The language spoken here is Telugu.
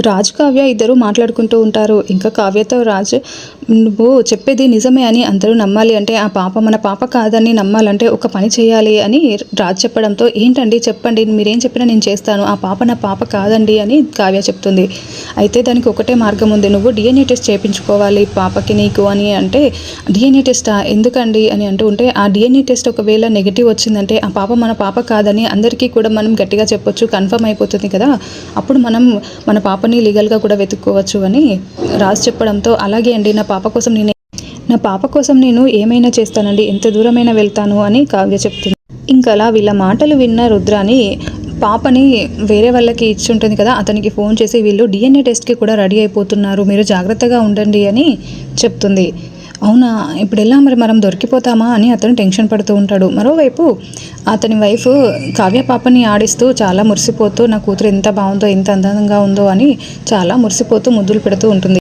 రాజు కావ్య ఇద్దరు మాట్లాడుకుంటూ ఉంటారు. ఇంకా కావ్యతో రాజు నువ్వు చెప్పేది నిజమే అని అందరూ నమ్మాలి అంటే ఆ పాప మన పాప కాదని నమ్మాలంటే ఒక పని చేయాలి అని రాజు చెప్పడంతో ఏంటండి చెప్పండి మీరేం చెప్పినా నేను చేస్తాను ఆ పాప నా పాప కాదండి అని కావ్య చెప్తుంది. అయితే దానికి ఒకటే మార్గం ఉంది నువ్వు డిఎన్ఏ టెస్ట్ చేయించుకోవాలి పాపకి నీకు అని అంటే డిఎన్ఏ టెస్టా ఎందుకండి? అని అంటూ ఉంటే ఆ డిఎన్ఏ టెస్ట్ ఒకవేళ నెగిటివ్ వచ్చిందంటే ఆ పాప మన పాప కాదని అందరికీ కూడా మనం గట్టిగా చెప్పొచ్చు కన్ఫర్మ్ అయిపోతుంది కదా. అప్పుడు మనం మన పాపని లీగల్గా కూడా వెతుక్కోవచ్చు అని రాజు చెప్పడంతో అలాగే అండి నా పాప పాప కోసం నేను నా పాప కోసం నేను ఏమైనా చేస్తానండి? ఎంత దూరమైనా వెళ్తాను అని కావ్య చెప్తుంది. ఇంకా అలా వీళ్ళ మాటలు విన్న రుద్రాని పాపని వేరే వాళ్ళకి ఇచ్చి ఉంటుంది కదా అతనికి ఫోన్ చేసి వీళ్ళు డిఎన్ఏ టెస్ట్కి కూడా రెడీ అయిపోతున్నారు మీరు జాగ్రత్తగా ఉండండి అని చెప్తుంది. అవునా? ఇప్పుడు ఎలా మరి మనం దొరికిపోతామా అని అతను టెన్షన్ పడుతూ ఉంటాడు. మరోవైపు అతని వైఫ్ కావ్య పాపని ఆడిస్తూ చాలా మురిసిపోతూ నా కూతురు ఎంత బాగుందో ఎంత అందంగా ఉందో అని చాలా మురిసిపోతూ ముద్దులు పెడుతూ ఉంటుంది.